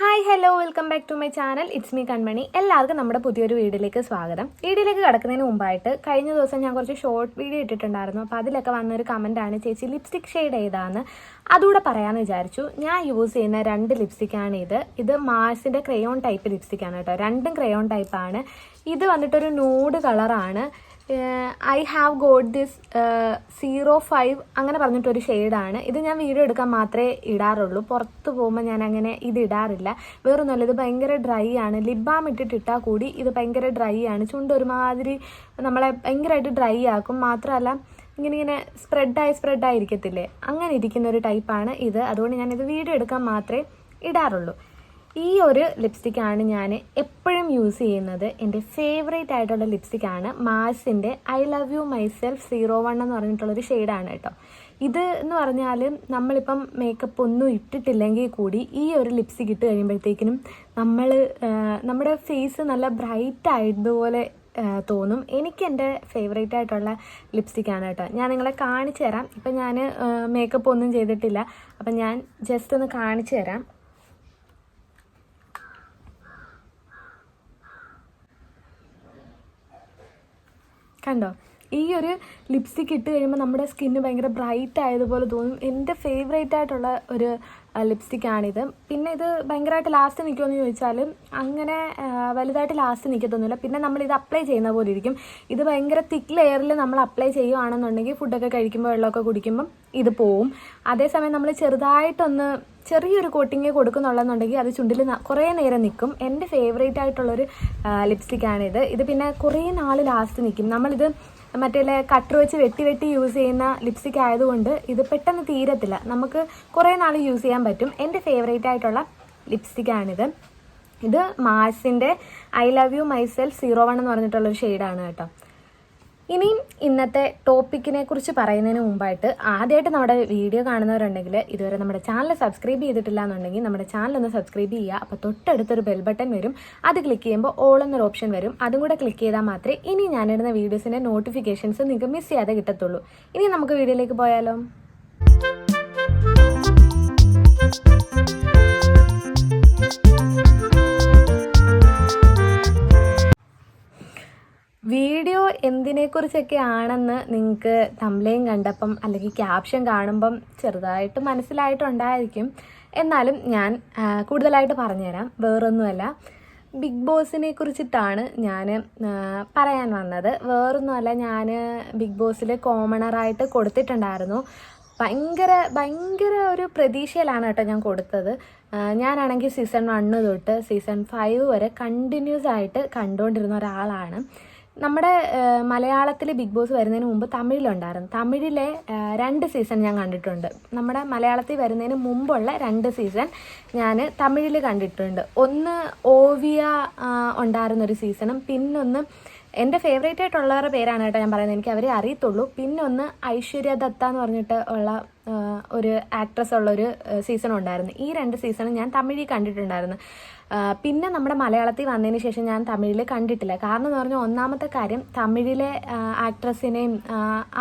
Hi hello welcome back to my channel it's me Kanmani എല്ലാവർക്കും നമ്മുടെ പുതിയൊരു വീഡിയോയിലേക്ക് സ്വാഗതം. വീഡിയോയിലേക്ക് കിടക്കുന്നതിന് മുമ്പായിട്ട് കഴിഞ്ഞ ദിവസം ഞാൻ കുറച്ച് ഷോർട്ട് വീഡിയോ ഇട്ടിട്ടുണ്ടായിരുന്നു. അപ്പോൾ അതിലൊക്കെ വന്നൊരു കമന്റാണ് ചേച്ചി ലിപ്സ്റ്റിക് ഷെയ്ഡ് ഏതാന്ന് അതുകൂടെ പറയാമെന്ന് വിചാരിച്ചു. ഞാൻ യൂസ് ചെയ്യുന്ന രണ്ട് ലിപ്സ്റ്റിക്കാണ് ഇത്. ഇത് മാർസിന്റെ ക്രയോൺ ടൈപ്പ് ലിപ്സ്റ്റിക്കാണ് കേട്ടോ. രണ്ടും ക്രയോൺ ടൈപ്പാണ് ഇത് വന്നിട്ടൊരു നൂഡ് കളറാണ് I have got this zero five അങ്ങനെ പറഞ്ഞിട്ടൊരു ഷെയ്ഡാണ്. ഇത് ഞാൻ വീഡിയോ എടുക്കാൻ മാത്രമേ ഇടാറുള്ളൂ. പുറത്ത് പോകുമ്പോൾ ഞാൻ അങ്ങനെ ഇത് ഇടാറില്ല. വേറൊന്നുമല്ല ഇത് ഭയങ്കര ഡ്രൈ ആണ്. ലിപ് ബാം ഇട്ടിട്ട് ഇട്ടാൽ കൂടി ഇത് ഭയങ്കര ഡ്രൈ ആണ്. ചുണ്ട് ഒരുമാതിരി നമ്മളെ ഭയങ്കരമായിട്ട് ഡ്രൈ ആക്കും. മാത്രമല്ല ഇങ്ങനെ ഇങ്ങനെ സ്പ്രെഡായി സ്പ്രെഡായിരിക്കത്തില്ലേ അങ്ങനെ ഇരിക്കുന്ന ഒരു ടൈപ്പാണ് ഇത്. അതുകൊണ്ട് ഞാനിത് വീഡിയോ എടുക്കാൻ മാത്രമേ ഇടാറുള്ളൂ. ഈ ഒരു ലിപ്സ്റ്റിക്കാണ് ഞാൻ എപ്പോഴും യൂസ് ചെയ്യുന്നത്. എന്റെ ഫേവറേറ്റ് ആയിട്ടുള്ള ലിപ്സ്റ്റിക്കാണ് മാസിന്റെ I love you myself zero one എന്ന് പറഞ്ഞിട്ടുള്ളൊരു ഷെയ്ഡാണ് കേട്ടോ. ഇത് എന്ന് പറഞ്ഞാൽ നമ്മളിപ്പം മേക്കപ്പ് ഒന്നും ഇട്ടിട്ടില്ലെങ്കിൽ കൂടി ഈ ഒരു ലിപ്സ്റ്റിക് ഇട്ട് കഴിയുമ്പോഴത്തേക്കിനും നമ്മൾ നമ്മുടെ ഫേസ് നല്ല ബ്രൈറ്റ് ആയതുപോലെ തോന്നും. എനിക്ക് എന്റെ ഫേവറേറ്റ് ആയിട്ടുള്ള ലിപ്സ്റ്റിക്കാണ് കേട്ടോ. ഞാൻ നിങ്ങളെ കാണിച്ചു തരാം ഇപ്പം ഞാൻ മേക്കപ്പ് ഒന്നും ചെയ്തിട്ടില്ല. അപ്പം ഞാൻ ജസ്റ്റ് ഒന്ന് കാണിച്ചു തരാം കണ്ടോ? ഈ ഒരു ലിപ്സ്റ്റിക് ഇട്ട് കഴിയുമ്പോൾ നമ്മുടെ സ്കിന്ന് ഭയങ്കര ബ്രൈറ്റ് ആയതുപോലെ തോന്നും. എന്റെ ഫേവറേറ്റ് ആയിട്ടുള്ള ഒരു ലിപ്സ്റ്റിക്കാണിത് പിന്നെ ഇത് ഭയങ്കരമായിട്ട് ലാസ്റ്റ് നിൽക്കുമെന്ന് ചോദിച്ചാൽ അങ്ങനെ വലുതായിട്ട് ലാസ്റ്റ് നിൽക്കത്തൊന്നുമില്ല പിന്നെ നമ്മൾ ഇത് അപ്ലൈ ചെയ്യുന്ന പോലെ ഇരിക്കും. ഇത് ഭയങ്കര തിക്ക് ലെയറിൽ നമ്മൾ അപ്ലൈ ചെയ്യുകയാണെന്നുണ്ടെങ്കിൽ ഫുഡൊക്കെ കഴിക്കുമ്പോൾ വെള്ളമൊക്കെ കുടിക്കുമ്പം ഇത് പോവും. അതേസമയം നമ്മൾ ചെറുതായിട്ടൊന്ന് ചെറിയൊരു കോട്ടിങ് കൊടുക്കുന്നുള്ളതെന്നുണ്ടെങ്കിൽ അത് ചുണ്ടിൽ കുറേ നേരം നിൽക്കും. എന്റെ ഫേവറേറ്റ് ആയിട്ടുള്ളൊരു ലിപ്സ്റ്റിക്കാണിത് ഇത് പിന്നെ കുറേ നാൾ ലാസ്റ്റ് നിൽക്കും. നമ്മളിത് മറ്റേ കട്ടർ വെച്ച് വെട്ടി വെട്ടി യൂസ് ചെയ്യുന്ന ലിപ്സ്റ്റിക് ആയതുകൊണ്ട് ഇത് പെട്ടെന്ന് തീരത്തില്ല. നമുക്ക് കുറേ നാൾ യൂസ് ചെയ്യാൻ പറ്റും. എന്റെ ഫേവറേറ്റ് ആയിട്ടുള്ള ലിപ്സ്റ്റിക് ആണിത് ഇത് മാസിന്റെ I love you myself zero one എന്ന് പറഞ്ഞിട്ടുള്ളൊരു ഷെയ്ഡാണ് കേട്ടോ. ഇനിയും ഇന്നത്തെ ടോപ്പിക്കിനെ കുറിച്ച് പറയുന്നതിന് മുമ്പായിട്ട് ആദ്യമായിട്ട് നമ്മുടെ വീഡിയോ കാണുന്നവരുണ്ടെങ്കിൽ ഇതുവരെ നമ്മുടെ ചാനൽ സബ്സ്ക്രൈബ് ചെയ്തിട്ടില്ല എന്നുണ്ടെങ്കിൽ നമ്മുടെ ചാനൽ ഒന്ന് സബ്സ്ക്രൈബ് ചെയ്യുക. അപ്പോൾ തൊട്ടടുത്തൊരു ബെൽ ബട്ടൺ വരും. അത് ക്ലിക്ക് ചെയ്യുമ്പോൾ ഓൾ എന്നൊരു ഓപ്ഷൻ വരും. അതും കൂടെ ക്ലിക്ക് ചെയ്താൽ മാത്രമേ ഇനി ഞാനിടുന്ന വീഡിയോസിന്റെ നോട്ടിഫിക്കേഷൻസ് നിങ്ങൾക്ക് മിസ് ചെയ്യാതെ കിട്ടത്തുള്ളൂ. ഇനി നമുക്ക് വീഡിയോയിലേക്ക് പോയാലോ? വീഡിയോ എന്തിനെക്കുറിച്ചൊക്കെ ആണെന്ന് നിങ്ങൾക്ക് തംലയും കണ്ടപ്പം അല്ലെങ്കിൽ ക്യാപ്ഷൻ കാണുമ്പം ചെറുതായിട്ട് മനസ്സിലായിട്ടുണ്ടായിരിക്കും. എന്നാലും ഞാൻ കൂടുതലായിട്ട് പറഞ്ഞുതരാം. വേറൊന്നുമല്ല. ബിഗ് ബോസിനെ കുറിച്ചിട്ടാണ് ഞാൻ പറയാൻ വന്നത്. വേറൊന്നുമല്ല ഞാൻ ബിഗ് ബോസിൽ കോമണറായിട്ട് കൊടുത്തിട്ടുണ്ടായിരുന്നു. ഭയങ്കര ഭയങ്കര ഒരു പ്രതീക്ഷയിലാണ് കേട്ടോ ഞാൻ കൊടുത്തത്. ഞാനാണെങ്കിൽ സീസൺ വണ്ണ് തൊട്ട് സീസൺ ഫൈവ് വരെ കണ്ടിന്യൂസ് ആയിട്ട് കണ്ടുകൊണ്ടിരുന്ന ഒരാളാണ്. നമ്മുടെ മലയാളത്തിൽ ബിഗ് ബോസ് വരുന്നതിന് മുമ്പ് തമിഴിലുണ്ടായിരുന്നു. തമിഴിലെ രണ്ട് സീസൺ ഞാൻ കണ്ടിട്ടുണ്ട്. നമ്മുടെ മലയാളത്തിൽ വരുന്നതിന് മുമ്പുള്ള രണ്ട് സീസൺ ഞാൻ തമിഴിൽ കണ്ടിട്ടുണ്ട്. ഒന്ന് ഓവിയ ഉണ്ടായിരുന്നൊരു സീസണും പിന്നൊന്ന് എന്റെ ഫേവറേറ്റ് ആയിട്ടുള്ളവരുടെ പേരാണ് കേട്ടോ ഞാൻ പറയുന്നത്. എനിക്ക് അവരെ അറിയത്തുള്ളൂ. പിന്നെ ഒന്ന് ഐശ്വര്യ ദത്ത എന്ന് പറഞ്ഞിട്ട് ഉള്ള ഒരു ആക്ട്രസ് ഉള്ളൊരു സീസൺ ഉണ്ടായിരുന്നു. ഈ രണ്ട് സീസണും ഞാൻ തമിഴിൽ കണ്ടിട്ടുണ്ടായിരുന്നു. പിന്നെ നമ്മുടെ മലയാളത്തിൽ വന്നതിന് ശേഷം ഞാൻ തമിഴിൽ കണ്ടിട്ടില്ല. കാരണം എന്ന് പറഞ്ഞാൽ ഒന്നാമത്തെ കാര്യം തമിഴിലെ ആക്ട്രസിനെയും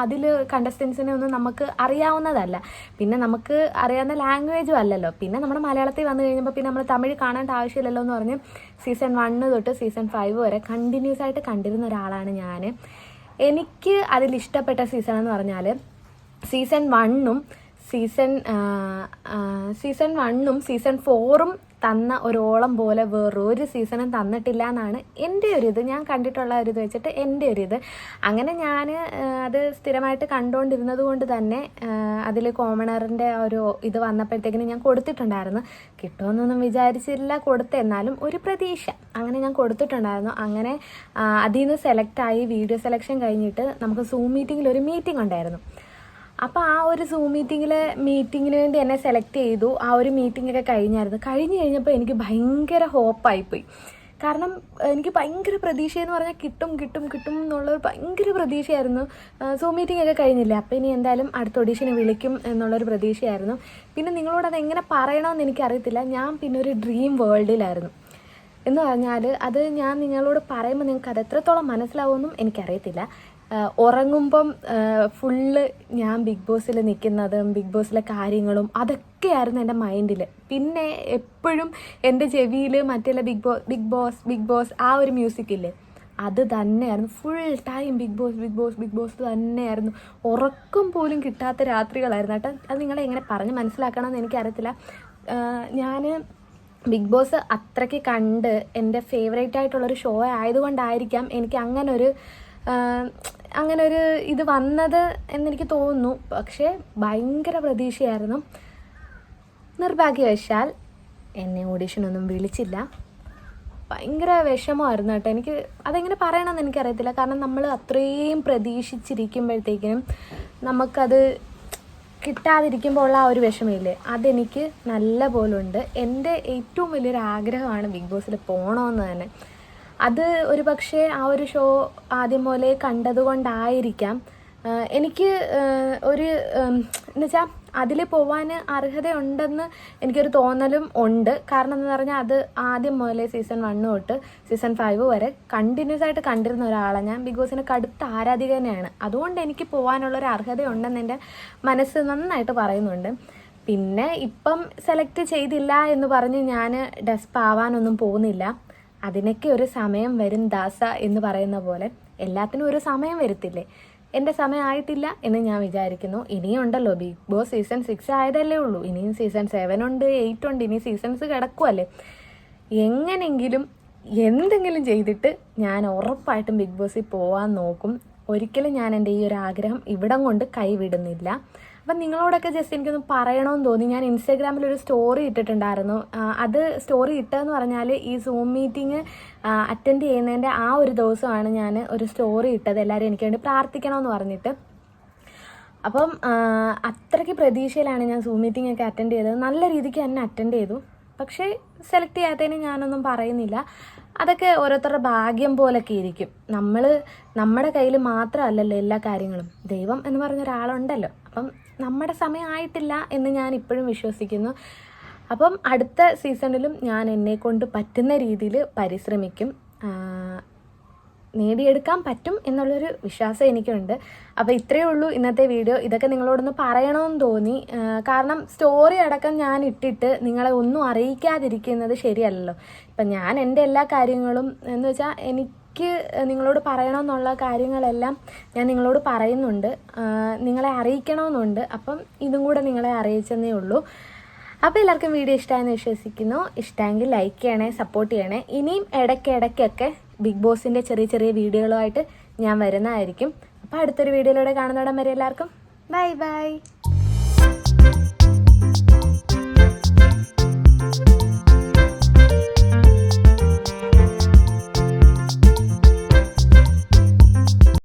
അതിൽ കണ്ടസ്റ്റൻസിനെ ഒന്നും നമുക്ക് അറിയാവുന്നതല്ല. പിന്നെ നമുക്ക് അറിയാവുന്ന ലാംഗ്വേജും അല്ലല്ലോ. പിന്നെ നമ്മുടെ മലയാളത്തിൽ വന്നു കഴിഞ്ഞപ്പോൾ പിന്നെ നമ്മൾ തമിഴ് കാണേണ്ട ആവശ്യമില്ലല്ലോ എന്ന് പറഞ്ഞ് സീസൺ വണ്ണ് തൊട്ട് സീസൺ ഫൈവ് വരെ കണ്ടിന്യൂസ് ആയിട്ട് കണ്ടിരുന്ന ഒരാളാണ് ഞാൻ എനിക്ക് അതിൽ ഇഷ്ടപ്പെട്ട സീസൺ എന്ന് പറഞ്ഞാൽ സീസൺ വണ്ണും സീസൺ സീസൺ വണ്ണും സീസൺ ഫോറും തന്ന ഒരോളം പോലെ വേറൊരു സീസണും തന്നിട്ടില്ല എന്നാണ് എന്റെ ഒരു ഇത്. ഞാൻ കണ്ടിട്ടുള്ള ഒരു ഇത് വെച്ചിട്ട് എന്റെ ഒരു ഇത്. അങ്ങനെ ഞാൻ അത് സ്ഥിരമായിട്ട് കണ്ടുകൊണ്ടിരുന്നത് കൊണ്ട് തന്നെ അതിൽ കോമണറിന്റെ ഒരു ഇത് വന്നപ്പോഴത്തേക്കിനും ഞാൻ കൊടുത്തിട്ടുണ്ടായിരുന്നു. കിട്ടുമെന്നൊന്നും വിചാരിച്ചില്ല കൊടുത്തെന്നാലും ഒരു പ്രതീക്ഷ. അങ്ങനെ ഞാൻ കൊടുത്തിട്ടുണ്ടായിരുന്നു. അങ്ങനെ അതിൽ നിന്ന് സെലക്റ്റായി വീഡിയോ സെലക്ഷൻ കഴിഞ്ഞിട്ട് നമുക്ക് സൂം മീറ്റിങ്ങിൽ ഒരു മീറ്റിംഗ് ഉണ്ടായിരുന്നു. അപ്പോൾ ആ ഒരു സൂം മീറ്റിങ്ങിൽ മീറ്റിങ്ങിന് വേണ്ടി എന്നെ സെലക്ട് ചെയ്തു. ആ ഒരു മീറ്റിങ്ങൊക്കെ കഴിഞ്ഞായിരുന്നു. കഴിഞ്ഞ് കഴിഞ്ഞപ്പോൾ എനിക്ക് ഭയങ്കര ഹോപ്പായിപ്പോയി കാരണം എനിക്ക് ഭയങ്കര പ്രതീക്ഷ എന്ന് പറഞ്ഞാൽ കിട്ടും കിട്ടും കിട്ടും എന്നുള്ളൊരു ഭയങ്കര പ്രതീക്ഷയായിരുന്നു. സൂം മീറ്റിംഗ് ഒക്കെ കഴിഞ്ഞില്ലേ? അപ്പോൾ ഇനി എന്തായാലും അടുത്ത ഒഡീഷനെ വിളിക്കും എന്നുള്ളൊരു പ്രതീക്ഷയായിരുന്നു. പിന്നെ നിങ്ങളോട് അത് എങ്ങനെ പറയണമെന്ന് എനിക്കറിയത്തില്ല. ഞാൻ പിന്നെ ഒരു ഡ്രീം വേൾഡിലായിരുന്നു എന്ന് പറഞ്ഞാൽ അത് ഞാൻ നിങ്ങളോട് പറയുമ്പോൾ നിങ്ങൾക്ക് അത് എത്രത്തോളം മനസ്സിലാവുമെന്നും എനിക്കറിയത്തില്ല. ഉറങ്ങുമ്പം ഫുള്ള് ഞാൻ ബിഗ് ബോസിൽ നിൽക്കുന്നതും ബിഗ് ബോസിലെ കാര്യങ്ങളും അതൊക്കെയായിരുന്നു എന്റെ മൈൻഡിൽ പിന്നെ എപ്പോഴും എന്റെ ചെവിയിൽ മറ്റുള്ള Bigg Boss Bigg Boss Bigg Boss ആ ഒരു മ്യൂസിക് ഇല്ലേ? അത് തന്നെയായിരുന്നു. Full time Bigg Boss Bigg Boss Bigg Boss തന്നെയായിരുന്നു. ഉറക്കം പോലും കിട്ടാത്ത രാത്രികളായിരുന്നു. കേട്ടോ അത് നിങ്ങളെ എങ്ങനെ പറഞ്ഞ് മനസ്സിലാക്കണമെന്ന് എനിക്കറിയത്തില്ല. ഞാൻ ബിഗ് ബോസ് അത്രയ്ക്ക് കണ്ട് എന്റെ ഫേവറേറ്റ് ആയിട്ടുള്ളൊരു ഷോ ആയതുകൊണ്ടായിരിക്കാം എനിക്ക് അങ്ങനൊരു അങ്ങനെ ഒരു ഇത് വന്നത് എന്നെനിക്ക് തോന്നുന്നു. പക്ഷേ ഭയങ്കര പ്രതീക്ഷയായിരുന്നു. നിർഭാഗ്യവശാൽ എന്നെ ഓഡീഷനൊന്നും വിളിച്ചില്ല. ഭയങ്കര വിഷമമായിരുന്നു കേട്ടോ. എനിക്ക് അതെങ്ങനെ പറയണമെന്ന് എനിക്കറിയത്തില്ല. കാരണം നമ്മൾ അത്രയും പ്രതീക്ഷിച്ചിരിക്കുമ്പോഴത്തേക്കിനും നമുക്കത് കിട്ടാതിരിക്കുമ്പോൾ ഉള്ള ആ ഒരു വിഷമമില്ലേ? അതെനിക്ക് നല്ല പോലുണ്ട് എന്റെ ഏറ്റവും വലിയൊരു ആഗ്രഹമാണ് ബിഗ് ബോസിൽ പോകണമെന്ന് തന്നെ. അത് ഒരു പക്ഷേ ആ ഒരു ഷോ ആദ്യം പോലെ കണ്ടതുകൊണ്ടായിരിക്കാം. എനിക്ക് ഒരു എന്നുവെച്ചാൽ അതിൽ പോവാൻ അർഹതയുണ്ടെന്ന് എനിക്കൊരു തോന്നലും ഉണ്ട്. കാരണം എന്ന് പറഞ്ഞാൽ അത് ആദ്യം മുതലേ സീസൺ വണ്ണ് തൊട്ട് സീസൺ ഫൈവ് വരെ കണ്ടിന്യൂസ് ആയിട്ട് കണ്ടിരുന്ന ഒരാളാണ് ഞാൻ. ബിഗ് ബോസിന് കടുത്ത ആരാധിക തന്നെയാണ്. അതുകൊണ്ട് എനിക്ക് പോകാനുള്ളൊരു അർഹതയുണ്ടെന്ന് എന്റെ മനസ്സ് നന്നായിട്ട് പറയുന്നുണ്ട്. പിന്നെ ഇപ്പം സെലക്ട് ചെയ്തില്ല എന്ന് പറഞ്ഞ് ഞാൻ ഡെസ്പ് ആവാനൊന്നും പോകുന്നില്ല. അതിനൊക്കെ ഒരു സമയം വരും ദാസ എന്ന് പറയുന്ന പോലെ എല്ലാത്തിനും ഒരു സമയം വരത്തില്ലേ? എന്റെ സമയമായിട്ടില്ല എന്ന് ഞാൻ വിചാരിക്കുന്നു. ഇനിയും ഉണ്ടല്ലോ. ബിഗ് ബോസ് സീസൺ സിക്സ് ആയതല്ലേ ഉള്ളൂ. ഇനിയും സീസൺ സെവൻ ഉണ്ട് എയ്റ്റ് ഉണ്ട്. ഇനി സീസൺസ് കിടക്കുമല്ലേ എങ്ങനെങ്കിലും എന്തെങ്കിലും ചെയ്തിട്ട് ഞാൻ ഉറപ്പായിട്ടും ബിഗ് ബോസിൽ പോകാൻ നോക്കും. ഒരിക്കലും ഞാൻ എന്റെ ഈ ഒരു ആഗ്രഹം ഇവിടം കൊണ്ട് കൈവിടുന്നില്ല. അപ്പം നിങ്ങളോടൊക്കെ ജസ്റ്റ് എനിക്കൊന്ന് പറയണമെന്ന് തോന്നി. ഞാൻ ഇൻസ്റ്റാഗ്രാമിൽ ഒരു സ്റ്റോറി ഇട്ടിട്ടുണ്ടായിരുന്നു. അത് സ്റ്റോറി ഇട്ടതെന്ന് പറഞ്ഞാൽ ഈ സൂം മീറ്റിംഗ് അറ്റൻഡ് ചെയ്യുന്നതിന്റെ ആ ഒരു ദിവസമാണ് ഞാൻ ഒരു സ്റ്റോറി ഇട്ടത്. എല്ലാവരും എനിക്ക് വേണ്ടി പ്രാർത്ഥിക്കണമെന്ന് പറഞ്ഞിട്ട്. അപ്പം അത്രയ്ക്ക് പ്രതീക്ഷയിലാണ് ഞാൻ സൂം മീറ്റിംഗ് ഒക്കെ അറ്റൻഡ് ചെയ്തത്. നല്ല രീതിക്ക് തന്നെ അറ്റൻഡ് ചെയ്തു. പക്ഷേ സെലക്ട് ചെയ്യാത്തതിന് ഞാനൊന്നും പറയുന്നില്ല. അതൊക്കെ ഓരോരുത്തരുടെ ഭാഗ്യം പോലൊക്കെ ഇരിക്കും. നമ്മൾ നമ്മുടെ കയ്യിൽ മാത്രമല്ലല്ലോ എല്ലാ കാര്യങ്ങളും. ദൈവം എന്ന് പറഞ്ഞ ഒരാളുണ്ടല്ലോ. അപ്പം നമ്മുടെ സമയമായിട്ടില്ല എന്ന് ഞാൻ ഇപ്പോഴും വിശ്വസിക്കുന്നു. അപ്പം അടുത്ത സീസണിലും ഞാൻ എന്നെ കൊണ്ട് പറ്റുന്ന രീതിയിൽ പരിശ്രമിക്കും. നേടിയെടുക്കാൻ പറ്റും എന്നുള്ളൊരു വിശ്വാസം എനിക്കുണ്ട്. അപ്പോൾ ഇത്രയേ ഉള്ളൂ ഇന്നത്തെ വീഡിയോ. ഇതൊക്കെ നിങ്ങളോടൊന്ന് പറയണമെന്ന് തോന്നി. കാരണം സ്റ്റോറി അടക്കം ഞാൻ ഇട്ടിട്ട് നിങ്ങളെ ഒന്നും അറിയിക്കാതിരിക്കുന്നത് ശരിയല്ലല്ലോ. ഇപ്പം ഞാൻ എന്റെ എല്ലാ കാര്യങ്ങളും എന്ന് വെച്ചാൽ എനിക്ക് നിങ്ങളോട് പറയണമെന്നുള്ള കാര്യങ്ങളെല്ലാം ഞാൻ നിങ്ങളോട് പറയുന്നുണ്ട്. നിങ്ങളെ അറിയിക്കണമെന്നുണ്ട്. അപ്പം ഇതും കൂടെ നിങ്ങളെ അറിയിച്ചെന്നേ ഉള്ളൂ. അപ്പോൾ എല്ലാവർക്കും വീഡിയോ ഇഷ്ടമായെന്ന് വിശ്വസിക്കുന്നു. ഇഷ്ടമെങ്കിൽ ലൈക്ക് ചെയ്യണേ സപ്പോർട്ട് ചെയ്യണേ. ഇനിയും ഇടയ്ക്ക് ഇടയ്ക്കൊക്കെ ബിഗ് ബോസിന്റെ ചെറിയ ചെറിയ വീഡിയോകളുമായിട്ട് ഞാൻ വരുന്നതായിരിക്കും. അപ്പോൾ അടുത്തൊരു വീഡിയോയിലൂടെ കാണുന്നിടം വരെ എല്ലാവർക്കും. Bye bye